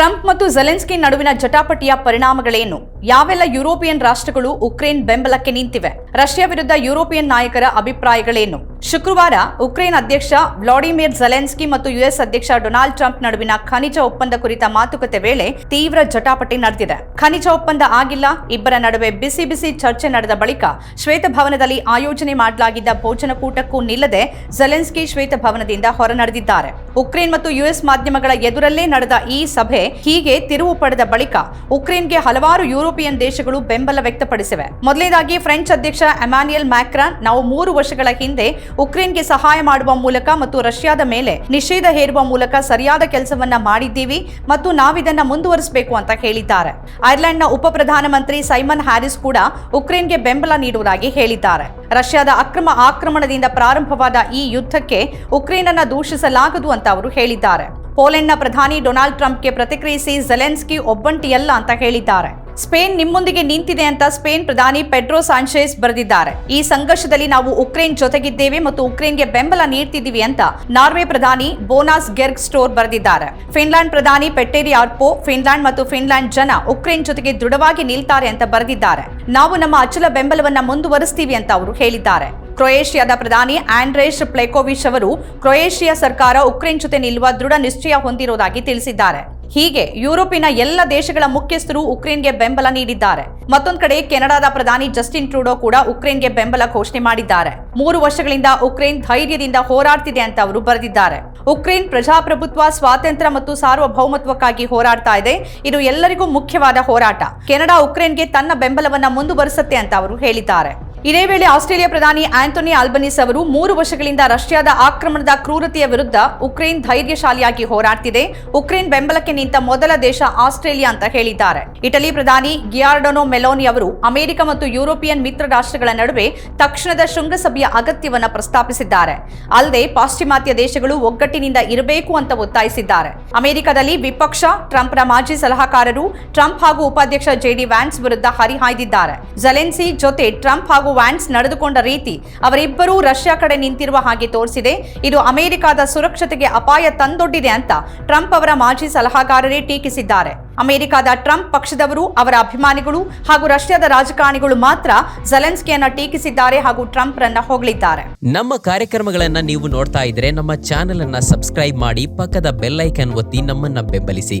Trump ಮತ್ತು Zelensky ನಡುವಿನ ಜಟಾಪಟಿಯ ಪರಿಣಾಮಗಳೇನು? ಯಾವೆಲ್ಲ ಯುರೋಪಿಯನ್ ರಾಷ್ಟ್ರಗಳು ಉಕ್ರೇನ್ ಬೆಂಬಲಕ್ಕೆ ನಿಂತಿವೆ? ರಷ್ಯಾ ವಿರುದ್ಧ ಯುರೋಪಿಯನ್ ನಾಯಕರ ಅಭಿಪ್ರಾಯಗಳೇನು? ಶುಕ್ರವಾರ ಉಕ್ರೇನ್ ಅಧ್ಯಕ್ಷ ವ್ಲಾಡಿಮಿರ್ ಜೆಲೆನ್ಸ್ಕಿ ಮತ್ತು ಯುಎಸ್ ಅಧ್ಯಕ್ಷ ಡೊನಾಲ್ಡ್ ಟ್ರಂಪ್ ನಡುವಿನ ಖನಿಜ ಒಪ್ಪಂದ ಕುರಿತ ಮಾತುಕತೆ ವೇಳೆ ತೀವ್ರ ಜಟಾಪಟಿ ನಡೆದಿದೆ. ಖನಿಜ ಒಪ್ಪಂದ ಆಗಿಲ್ಲ, ಇಬ್ಬರ ನಡುವೆ ಬಿಸಿ ಬಿಸಿ ಚರ್ಚೆ ನಡೆದ ಬಳಿಕ ಶ್ವೇತಭವನದಲ್ಲಿ ಆಯೋಜನೆ ಮಾಡಲಾಗಿದ್ದ ಭೋಜನಕೂಟಕ್ಕೂ ನಿಲ್ಲದೆ ಜೆಲೆನ್ಸ್ಕಿ ಶ್ವೇತಭವನದಿಂದ ಹೊರನಡೆದಿದ್ದಾರೆ. ಉಕ್ರೇನ್ ಮತ್ತು ಯುಎಸ್ ಮಾಧ್ಯಮಗಳ ಎದುರಲ್ಲೇ ನಡೆದ ಈ ಸಭೆ ಹೀಗೆ ತಿರುವು ಪಡೆದ ಬಳಿಕ ಉಕ್ರೇನ್ಗೆ ಹಲವಾರು ಯುರೋಪಿಯನ್ ದೇಶಗಳು ಬೆಂಬಲ ವ್ಯಕ್ತಪಡಿಸಿವೆ. ಮೊದಲನೇದಾಗಿ ಫ್ರೆಂಚ್ ಅಧ್ಯಕ್ಷ ಎಮಾನ್ಯಲ್ ಮ್ಯಾಕ್ರಾನ್, ನಾವು ಮೂರು ವರ್ಷಗಳ ಹಿಂದೆ ಉಕ್ರೇನ್ಗೆ ಸಹಾಯ ಮಾಡುವ ಮೂಲಕ ಮತ್ತು ರಷ್ಯಾದ ಮೇಲೆ ನಿಷೇಧ ಹೇರುವ ಮೂಲಕ ಸರಿಯಾದ ಕೆಲಸವನ್ನ ಮಾಡಿದ್ದೀವಿ ಮತ್ತು ನಾವಿದನ್ನ ಮುಂದುವರಿಸಬೇಕು ಅಂತ ಹೇಳಿದ್ದಾರೆ. ಐರ್ಲೆಂಡ್ನ ಉಪ ಪ್ರಧಾನಮಂತ್ರಿ ಸೈಮನ್ ಹ್ಯಾರಿಸ್ ಕೂಡ ಉಕ್ರೇನ್ಗೆ ಬೆಂಬಲ ನೀಡುವುದಾಗಿ ಹೇಳಿದ್ದಾರೆ. ರಷ್ಯಾದ ಅಕ್ರಮ ಆಕ್ರಮಣದಿಂದ ಪ್ರಾರಂಭವಾದ ಈ ಯುದ್ಧಕ್ಕೆ ಉಕ್ರೇನ್ ಅನ್ನ ದೂಷಿಸಲಾಗದು ಅಂತ ಅವರು ಹೇಳಿದ್ದಾರೆ. ಪೋಲೆಂಡ್ನ ಪ್ರಧಾನಿ ಡೊನಾಲ್ಡ್ ಟ್ರಂಪ್ಗೆ ಪ್ರತಿಕ್ರಿಯಿಸಿ ಜೆಲೆನ್ಸ್ಕಿ ಒಬ್ಬಂಟಿಯಲ್ಲ ಅಂತ ಹೇಳಿದ್ದಾರೆ. ಸ್ಪೇನ್ ನಿಮ್ಮೊಂದಿಗೆ ನಿಂತಿದೆ ಅಂತ ಸ್ಪೇನ್ ಪ್ರಧಾನಿ ಪೆಡ್ರೋ ಸಾಂಚೇಸ್ ಬರೆದಿದ್ದಾರೆ. ಈ ಸಂಘರ್ಷದಲ್ಲಿ ನಾವು ಉಕ್ರೇನ್ ಜೊತೆಗಿದ್ದೇವೆ ಮತ್ತು ಉಕ್ರೇನ್ಗೆ ಬೆಂಬಲ ನೀಡ್ತಿದ್ದೀವಿ ಅಂತ ನಾರ್ವೆ ಪ್ರಧಾನಿ ಬೋನಾಸ್ ಗೆರ್ಗ್ ಸ್ಟೋರ್ ಬರೆದಿದ್ದಾರೆ. ಫಿನ್ಲ್ಯಾಂಡ್ ಪ್ರಧಾನಿ ಪೆಟ್ಟೇರಿ ಆರ್ಪೋ, ಫಿನ್ಲ್ಯಾಂಡ್ ಮತ್ತು ಫಿನ್ಲ್ಯಾಂಡ್ ಜನ ಉಕ್ರೇನ್ ಜೊತೆಗೆ ದೃಢವಾಗಿ ನಿಲ್ತಾರೆ ಅಂತ ಬರೆದಿದ್ದಾರೆ. ನಾವು ನಮ್ಮ ಅಚಲ ಬೆಂಬಲವನ್ನ ಮುಂದುವರಿಸ್ತೀವಿ ಅಂತ ಅವರು ಹೇಳಿದ್ದಾರೆ. ಕ್ರೊಯೇಷಿಯಾದ ಪ್ರಧಾನಿ ಆಂಡ್ರೇಶ್ ಪ್ಲೆಕೋವಿಚ್ ಅವರು, ಕ್ರೊಯೇಷಿಯಾ ಸರ್ಕಾರ ಉಕ್ರೇನ್ ಜೊತೆ ನಿಲ್ಲುವ ದೃಢ ನಿಶ್ಚಯ ಹೊಂದಿರುವುದಾಗಿ ತಿಳಿಸಿದ್ದಾರೆ. ಹೀಗೆ ಯುರೋಪಿನ ಎಲ್ಲ ದೇಶಗಳ ಮುಖ್ಯಸ್ಥರು ಉಕ್ರೇನ್ಗೆ ಬೆಂಬಲ ನೀಡಿದ್ದಾರೆ. ಮತ್ತೊಂದು ಕಡೆ ಕೆನಡಾದ ಪ್ರಧಾನಿ ಜಸ್ಟಿನ್ ಟ್ರೂಡೋ ಕೂಡ ಉಕ್ರೇನ್ಗೆ ಬೆಂಬಲ ಘೋಷಣೆ ಮಾಡಿದ್ದಾರೆ. ಮೂರು ವರ್ಷಗಳಿಂದ ಉಕ್ರೇನ್ ಧೈರ್ಯದಿಂದ ಹೋರಾಡ್ತಿದೆ ಅಂತ ಅವರು ಬರೆದಿದ್ದಾರೆ. ಉಕ್ರೇನ್ ಪ್ರಜಾಪ್ರಭುತ್ವ, ಸ್ವಾತಂತ್ರ್ಯ ಮತ್ತು ಸಾರ್ವಭೌಮತ್ವಕ್ಕಾಗಿ ಹೋರಾಡ್ತಾ ಇದೆ. ಇದು ಎಲ್ಲರಿಗೂ ಮುಖ್ಯವಾದ ಹೋರಾಟ. ಕೆನಡಾ ಉಕ್ರೇನ್ಗೆ ತನ್ನ ಬೆಂಬಲವನ್ನ ಮುಂದುವರಿಸುತ್ತೆ ಅಂತ ಅವರು ಹೇಳಿದ್ದಾರೆ. ಇದೇ ವೇಳೆ ಆಸ್ಟ್ರೇಲಿಯಾ ಪ್ರಧಾನಿ ಆಂಟೋನಿ ಆಲ್ಬನಿಸ್ ಅವರು ಮೂರು ವರ್ಷಗಳಿಂದ ರಷ್ಯಾದ ಆಕ್ರಮಣದ ಕ್ರೂರತೆಯ ವಿರುದ್ಧ ಉಕ್ರೇನ್ ಧೈರ್ಯಶಾಲಿಯಾಗಿ ಹೋರಾಡ್ತಿದೆ. ಉಕ್ರೇನ್ ಬೆಂಬಲಕ್ಕೆ ನಿಂತ ಮೊದಲ ದೇಶ ಆಸ್ಟ್ರೇಲಿಯಾ ಅಂತ ಹೇಳಿದ್ದಾರೆ. ಇಟಲಿ ಪ್ರಧಾನಿ ಗಿಯಾರ್ಡೊನೊ ಮೆಲೋನಿ ಅವರು ಅಮೆರಿಕ ಮತ್ತು ಯುರೋಪಿಯನ್ ಮಿತ್ರ ರಾಷ್ಟ್ರಗಳ ನಡುವೆ ತಕ್ಷಣದ ಶೃಂಗಸಭೆಯ ಅಗತ್ಯವನ್ನ ಪ್ರಸ್ತಾಪಿಸಿದ್ದಾರೆ. ಅಲ್ಲದೆ ಪಾಶ್ಚಿಮಾತ್ಯ ದೇಶಗಳು ಒಗ್ಗಟ್ಟಿನಿಂದ ಇರಬೇಕು ಅಂತ ಒತ್ತಾಯಿಸಿದ್ದಾರೆ. ಅಮೆರಿಕದಲ್ಲಿ ವಿಪಕ್ಷ ಟ್ರಂಪ್ನ ಮಾಜಿ ಸಲಹಾಕಾರರು, ಟ್ರಂಪ್ ಹಾಗೂ ಉಪಾಧ್ಯಕ್ಷ ಜೆಡಿ ವ್ಯಾನ್ಸ್ ವಿರುದ್ಧ ಹರಿಹಾಯ್ದಿದ್ದಾರೆ. ಜಲೆನ್ಸಿ ಜೊತೆ ಟ್ರಂಪ್ ಹಾಗೂ ವ್ಯಾನ್ಸ್ ನಡೆದುಕೊಂಡ ರೀತಿ ಅವರಿಬ್ಬರೂ ರಷ್ಯಾ ಕಡೆ ನಿಂತಿರುವ ಹಾಗೆ ತೋರಿಸಿದೆ. ಇದು ಅಮೆರಿಕದ ಸುರಕ್ಷತೆಗೆ ಅಪಾಯ ತಂದೊಡ್ಡಿದೆ ಅಂತ ಟ್ರಂಪ್ ಅವರ ಮಾಜಿ ಸಲಹಾಗಾರರೇ ಟೀಕಿಸಿದ್ದಾರೆ. ಅಮೆರಿಕದ ಟ್ರಂಪ್ ಪಕ್ಷದವರು ಅವರ ಅಭಿಮಾನಿಗಳು ಹಾಗೂ ರಷ್ಯಾದ ರಾಜಕಾರಣಿಗಳು ಮಾತ್ರ ಜಲೆನ್ಸ್ಕಿಯನ್ನ ಟೀಕಿಸಿದ್ದಾರೆ ಹಾಗೂ ಟ್ರಂಪ್ ರನ್ನ ಹೊಗಳಿದ್ದಾರೆ. ನಮ್ಮ ಕಾರ್ಯಕ್ರಮಗಳನ್ನ ನೀವು ನೋಡ್ತಾ ಇದ್ರೆ ನಮ್ಮ ಚಾನೆಲ್ ಅನ್ನ ಸಬ್ಸ್ಕ್ರೈಬ್ ಮಾಡಿ ಪಕ್ಕದ ಬೆಲ್ ಐಕನ್ ಒತ್ತಿ ನಮ್ಮನ್ನ ಬೆಂಬಲಿಸಿ.